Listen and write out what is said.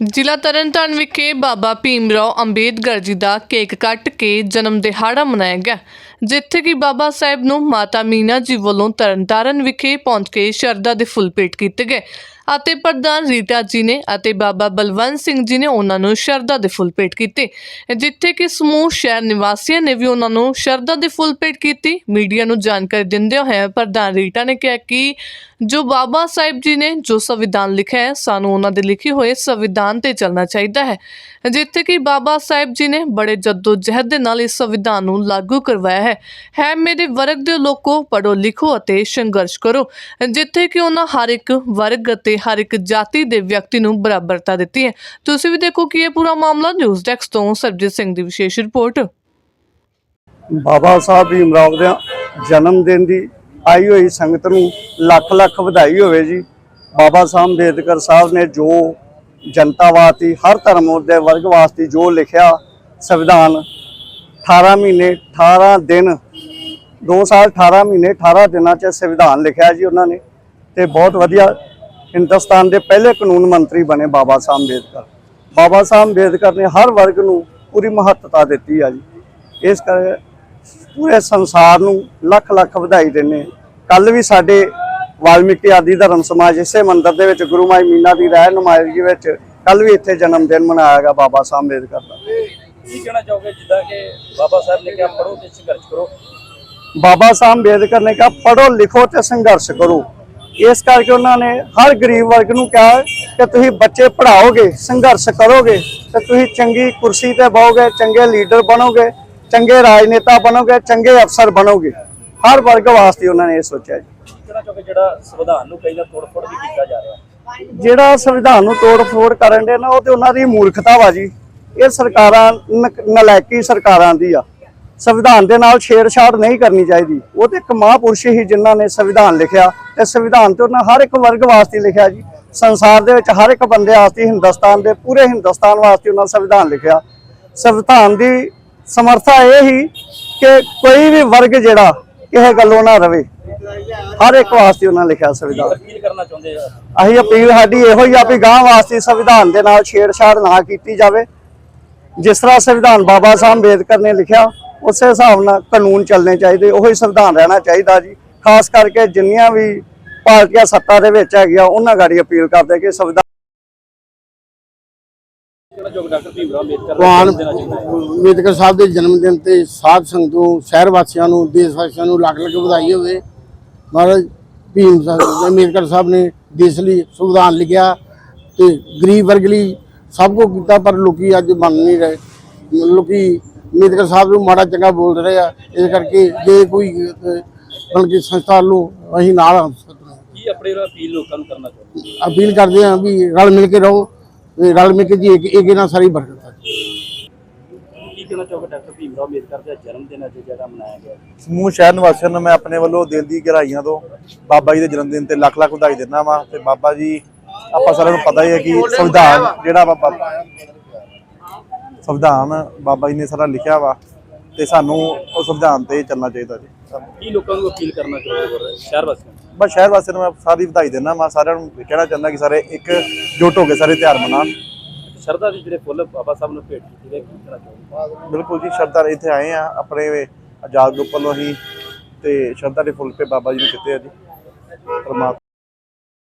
ਜ਼ਿਲ੍ਹਾ ਤਰਨਤਾਰਨ ਵਿਖੇ ਬਾਬਾ ਭੀਮ ਰਾਓ ਅੰਬੇਦਕਰ ਜੀ ਦਾ ਕੇਕ ਕੱਟ ਕੇ ਜਨਮ ਦਿਹਾੜਾ ਮਨਾਇਆ ਗਿਆ। ਜਿੱਥੇ ਕਿ ਬਾਬਾ ਸਾਹਿਬ ਨੂੰ ਮਾਤਾ ਮੀਨਾ ਜੀ ਵੱਲੋਂ ਤਰਨਤਾਰਨ ਵਿਖੇ ਪਹੁੰਚ ਕੇ ਸ਼ਰਧਾ ਦੇ ਫੁੱਲ ਭੇਟ ਕੀਤੇ ਗਏ ਅਤੇ ਪ੍ਰਧਾਨ ਰੀਟਾ ਜੀ ਨੇ ਅਤੇ ਬਾਬਾ ਬਲਵੰਤ ਸਿੰਘ ਜੀ ਨੇ ਉਹਨਾਂ ਨੂੰ ਸ਼ਰਧਾ ਦੇ ਫੁੱਲ ਭੇਟ ਕੀਤੇ। ਜਿੱਥੇ ਕਿ ਸਮੂਹ ਸ਼ਹਿਰ ਨਿਵਾਸੀਆਂ ਨੇ ਵੀ ਉਹਨਾਂ ਨੂੰ ਸ਼ਰਧਾ ਦੇ ਫੁੱਲ ਭੇਟ ਕੀਤੀ। ਮੀਡੀਆ ਨੂੰ ਜਾਣਕਾਰੀ ਦਿੰਦੇ ਹੋਏ ਪ੍ਰਧਾਨ ਰੀਟਾ ਨੇ ਕਿਹਾ ਕਿ ਜੋ ਬਾਬਾ ਸਾਹਿਬ ਜੀ ਨੇ ਜੋ ਸੰਵਿਧਾਨ ਲਿਖਿਆ ਹੈ, ਸਾਨੂੰ ਉਹਨਾਂ ਦੇ ਲਿਖੇ ਹੋਏ ਸੰਵਿਧਾਨ ਤੇ ਚੱਲਣਾ ਚਾਹੀਦਾ ਹੈ। ਜਿੱਥੇ ਕਿ ਬਾਬਾ ਸਾਹਿਬ ਜੀ ਨੇ ਬੜੇ ਜਹਿਦ ਦੇ ਨਾਲ ਇਸ ਸੰਵਿਧਾਨ ਨੂੰ ਲਾਗੂ ਕਰਵਾਇਆ ਹੈ। ਹੈ। ਮੇਰੇ ਵਰਗ ਦੇ ਲੋਕੋ ਪੜੋ ਲਿਖੋ ਅਤੇ ਸੰਘਰਸ਼ ਕਰੋ, ਜਿੱਥੇ ਕਿ ਉਹਨਾਂ ਹਰ ਇੱਕ ਵਰਗ ਅਤੇ ਹਰ ਇੱਕ ਜਾਤੀ ਦੇ ਵਿਅਕਤੀ ਨੂੰ ਬਰਾਬਰਤਾ ਦਿੱਤੀ ਹੈ। ਤੁਸੀਂ ਵੀ ਦੇਖੋ ਕਿ ਇਹ ਪੂਰਾ ਮਾਮਲਾ ਨਿਊਜ਼ ਡੈਸਕ ਤੋਂ ਸਰਜੀਤ ਸਿੰਘ ਦੀ ਵਿਸ਼ੇਸ਼ ਰਿਪੋਰਟ। ਬਾਬਾ ਸਾਹਿਬ ਭੀਮਰਾਓ ਦੇ ਜਨਮ ਦਿਨ ਦੀ ਆਈ ਹੋਈ ਸੰਗਤ ਨੂੰ ਲੱਖ ਲੱਖ ਵਧਾਈ ਹੋਵੇ ਜੀ। ਬਾਬਾ ਸਾਹਿਬ ਅੰਬੇਦਕਰ ਸਾਹਿਬ ਨੇ ਜੋ ਜਨਤਾ ਵਾਸਤੇ ਹਰ ਧਰਮ ਦੇ ਵਰਗ ਵਾਸਤੇ ਜੋ ਲਿਖਿਆ ਸੰਵਿਧਾਨ 18 ਮਹੀਨੇ 18 ਦਿਨ 2 ਸਾਲ 18 ਮਹੀਨੇ 18 ਦਿਨਾਂ ਚ ਸੰਵਿਧਾਨ ਲਿਖਿਆ ਜੀ ਉਹਨਾਂ ਨੇ ਤੇ ਬਹੁਤ ਵਧੀਆ ਹਿੰਦੁਸਤਾਨ ਦੇ ਪਹਿਲੇ ਕਾਨੂੰਨ ਮੰਤਰੀ ਬਣੇ ਬਾਬਾ ਸਾਹਿਬ ਅੰਬੇਦਕਰ। ਬਾਬਾ ਸਾਹਿਬ ਅੰਬੇਦਕਰ ਨੇ ਹਰ ਵਰਗ ਨੂੰ ਪੂਰੀ ਮਹੱਤਤਾ ਦਿੱਤੀ ਆ ਜੀ। ਇਸ ਕਰਕੇ ਪੂਰੇ ਸੰਸਾਰ ਨੂੰ ਲੱਖ ਲੱਖ ਵਧਾਈ ਦਿੰਦੇ ਕੱਲ ਵੀ ਸਾਡੇ ਵਾਲਮੀਕੀ ਆਦੀ ਧਰਮ ਸਮਾਜ ਇਸੇ ਮੰਦਰ ਦੇ ਵਿੱਚ ਗੁਰੂ ਮਾਈ ਮੀਨਾ ਦੀ ਰਹਿਨੁਮਾਈ ਵਿੱਚ ਕੱਲ ਵੀ ਇੱਥੇ ਜਨਮ ਦਿਨ ਮਨਾਇਆ ਗਿਆ ਬਾਬਾ ਸਾਹਿਬ ਅੰਬੇਦਕਰ ਦਾ। ਕੀ ਕਹਿਣਾ ਚਾਹੋਗੇ? ਜਿੱਦਾਂ ਕਿ ਬਾਬਾ ਸਾਹਿਬ ਨੇ ਕਿਹਾ ਪੜੋ ਤੇ ਸੰਘਰਸ਼ ਕਰੋ। ਬਾਬਾ ਸਾਹਿਬ ਅੰਬੇਦਕਰ ਨੇ ਕਿਹਾ ਪੜੋ ਲਿਖੋ ਤੇ ਸੰਘਰਸ਼ ਕਰੋ। ਇਸ ਕਰਕੇ ਉਹਨਾਂ ਨੇ ਹਰ ਗਰੀਬ ਵਰਗ ਨੂੰ ਕਿਹਾ ਕਿ ਤੁਸੀਂ ਬੱਚੇ ਪੜਾਓਗੇ ਸੰਘਰਸ਼ ਕਰੋਗੇ ਤੇ ਤੁਸੀਂ ਚੰਗੀ ਕੁਰਸੀ ਤੇ ਬਹੋਗੇ ਚੰਗੇ ਲੀਡਰ ਬਣੋਗੇ ਚੰਗੇ ਰਾਜਨੇਤਾ ਬਣੋਗੇ ਚੰਗੇ ਅਫਸਰ ਬਣੋਗੇ। ਹਰ ਵਰਗ ਵਾਸਤੇ ਉਹਨਾਂ ਨੇ ਇਹ ਸੋਚਿਆ ਜੀ। ਜਿਹੜਾ ਸੰਵਿਧਾਨ ਨੂੰ ਕਈ ਨਾ ਤੋੜ ਫੋੜ ਵੀ ਕੀਤਾ ਜਾ ਰਿਹਾ। ਜਿਹੜਾ ਸੰਵਿਧਾਨ ਨੂੰ ਤੋੜ ਫੋੜ ਕਰਨ ਦੇ ਨਾ ਉਹ ਤੇ ਉਹਨਾਂ ਦੀ ਮੂਰਖਤਾ ਵਾ ਜੀ। ਇਹ ਸਰਕਾਰਾਂ ਨਲਾਇਕੀ ਸਰਕਾਰਾਂ ਦੀ ਆ। ਸੰਵਿਧਾਨ ਦੇ ਨਾਲ ਛੇੜਛਾੜ ਨਹੀਂ ਕਰਨੀ ਚਾਹੀਦੀ। ਉਹ ਤੇ ਇੱਕ ਮਹਾਂਪੁਰਸ਼ ਹੀ ਜਿਨ੍ਹਾਂ ਨੇ ਸੰਵਿਧਾਨ ਲਿਖਿਆ ਤੇ ਸੰਵਿਧਾਨ ਤੇ ਉਹਨਾਂ ਹਰ ਇੱਕ ਵਰਗ ਵਾਸਤੇ ਲਿਖਿਆ ਜੀ। ਸੰਸਾਰ ਦੇ ਵਿੱਚ ਹਰ ਇੱਕ ਬੰਦੇ ਵਾਸਤੇ ਹਿੰਦੁਸਤਾਨ ਦੇ ਪੂਰੇ ਹਿੰਦੁਸਤਾਨ ਵਾਸਤੇ ਉਹਨਾਂ ਸੰਵਿਧਾਨ ਲਿਖਿਆ। ਸੰਵਿਧਾਨ ਦੀ ਸਮਰਥਾ ਇਹ ਹੀ ਕਿ ਕੋਈ ਵੀ ਵਰਗ ਜਿਹੜਾ ਕਿਸੇ ਗੱਲੋਂ ਨਾ ਰਵੇ। ਹਰ ਇੱਕ ਵਾਸਤੇ ਉਹਨਾਂ ਲਿਖਿਆ ਸੰਵਿਧਾਨ। ਅਪੀਲ ਕਰਨਾ ਚਾਹੁੰਦੇ ਆ। ਅਸੀਂ ਅਪੀਲ ਸਾਡੀ ਇਹੋ ਹੀ ਆ ਵੀ ਗਾਂ ਵਾਸਤੇ ਸੰਵਿਧਾਨ ਦੇ ਨਾਲ ਛੇੜਛਾੜ ਨਾ ਕੀਤੀ ਜਾਵੇ। ਜਿਸ ਤਰ੍ਹਾਂ ਸੰਵਿਧਾਨ ਬਾਬਾ ਸਾਹਿਬ ਅੰਬੇਦਕਰ ਨੇ ਲਿਖਿਆ ਉਸੇ ਹਿਸਾਬ ਨਾਲ ਕਾਨੂੰਨ ਚੱਲਣੇ ਚਾਹੀਦੇ ਉਹੀ ਸੰਵਿਧਾਨ ਰਹਿਣਾ ਚਾਹੀਦਾ ਜੀ ਖਾਸ ਕਰਕੇ ਜਿੰਨੀਆਂ ਵੀ ਪਾਰਟੀਆਂ ਸੱਤਾ ਦੇ ਵਿੱਚ ਹੈਗੀਆਂ ਉਹਨਾਂ ਗਾੜੀ ਅਪੀਲ ਕਰਦੇ ਕਿ ਸੰਵਿਧਾਨ ਭਗਵਾਨ। ਅੰਬੇਦਕਰ ਸਾਹਿਬ ਦੇ ਜਨਮ ਦਿਨ ਤੇ ਸਾਧ ਸੰਗਤ ਨੂੰ ਸ਼ਹਿਰ ਵਾਸੀਆਂ ਨੂੰ ਦੇਸ਼ ਵਾਸੀਆਂ ਨੂੰ ਲੱਖ ਲੱਖ ਵਧਾਈ ਹੋਵੇ ਮਹਾਰਾਜ ਭੀਮ ਸਾਹਿਬ ਅੰਬੇਦਕਰ ਸਾਹਿਬ ਨੇ ਦੇਸ਼ ਲਈ ਸੰਵਿਧਾਨ ਲਿਖਿਆ ਤੇ ਗਰੀਬ ਵਰਗ ਲਈ ਸਭ ਕੁਝ ਕੀਤਾ ਪਰ ਲੋਕੀ ਅੱਜ ਮੰਨ ਨਹੀਂ ਰਹੇ। ਲੋਕੀ ਅੰਬੇਦਕਰ ਸਾਹਿਬ ਨੂੰ ਮਾੜਾ ਚੰਗਾ ਬੋਲ ਰਹੇ ਆ। ਇਸ ਕਰਕੇ ਜੇ ਕੋਈ ਬਲਕਿ ਸੰਸਥਾ ਨੂੰ ਅਸੀਂ ਨਾਲ ਹਾਂ। ਕੀ ਆਪਣੇ ਵੱਲੋਂ ਅਪੀਲ ਲੋਕਾਂ ਨੂੰ ਕਰਨਾ ਚਾਹੁੰਦੇ ਅਪੀਲ ਕਰਦੇ ਹਾਂ ਵੀ ਰਲ ਮਿਲ ਕੇ ਰਹੋ ਤੇ ਰਲ ਮਿਲ ਕੇ ਜੀ ਇੱਕ ਇੱਕ ਨਾਲ ਸਾਰੀ ਬਰਕਤ ਹੈ ਕੀ ਕਹਿਣਾ ਚਾਹੋਗੇ ਡਾਕਟਰ ਭੀਮ ਰਾਓ ਅੰਬੇਦਕਰ ਦਾ ਜਨਮ ਦਿਨ ਅੱਜ ਜਿਹੜਾ ਮਨਾਇਆ ਗਿਆ? ਸਮੂਹ ਸ਼ਹਿਰ ਨਿਵਾਸੀਆਂ ਨੂੰ ਮੈਂ ਆਪਣੇ ਵੱਲੋਂ ਦਿਲ ਦੀ ਗਹਿਰਾਈਆਂ ਤੋਂ ਬਾਬਾ ਜੀ ਦੇ ਜਨਮ ਦਿਨ ਤੇ ਲੱਖ ਲੱਖ ਵਧਾਈ ਦਿੰਦਾ ਵਾਂ ਤੇ ਬਾਬਾ ਜੀ ਆਪਾਂ ਸਾਰਿਆਂ ਨੂੰ ਪਤਾ ਹੀ ਹੈ ਕਿ ਸੰਵਿਧਾਨ ਜਿਹੜਾ ਬਾਬਾ ਸੰਵਿਧਾਨ ਬਾਬਾ ਜੀ ਨੇ ਸਾਰਾ ਲਿਖਿਆ ਵਾ ਤੇ ਸਾਨੂੰ ਉਹ ਸੰਵਿਧਾਨ ਤੇ ਚੱਲਣਾ ਚਾਹੀਦਾ ਜੀ। ਕੀ ਲੋਕਾਂ ਨੂੰ ਅਪੀਲ ਕਰਨਾ ਸ਼ਹਿਰ ਵਾਸੀਆਂ ਨੂੰ? ਬਸ ਸ਼ਹਿਰ ਵਾਸੀਆਂ ਨੂੰ ਮੈਂ ਸਾਰੀ ਵਧਾਈ ਦਿੰਦਾ ਮੈਂ ਸਾਰਿਆਂ ਨੂੰ ਕਹਿਣਾ ਚਾਹੁੰਦਾ ਕਿ ਸਾਰੇ ਇੱਕ ਜੁੱਟ ਹੋ ਕੇ ਸਾਰੇ ਤਿਉਹਾਰ ਮਨਾਉਣ। ਸ਼ਰਧਾ ਦੇ ਜਿਹੜੇ ਫੁੱਲ ਬਾਬਾ ਸਾਹਿਬ ਨੂੰ ਭੇਟ ਕੀਤੇ ਗਏ ਕੀ ਕਹਿਣਾ ਚਾਹੋਗੇ ਬਿਲਕੁਲ ਜੀ ਸ਼ਰਧਾ ਇੱਥੇ ਆਏ ਆ ਆਪਣੇ ਆਜ਼ਾਦ ਗਰੁੱਪ ਵੱਲੋਂ ਹੀ ਤੇ ਸ਼ਰਧਾ ਦੇ ਫੁੱਲ ਤੇ ਬਾਬਾ ਜੀ ਨੂੰ ਕੀਤੇ ਆ ਜੀ ਪਰਮਾਤਮਾ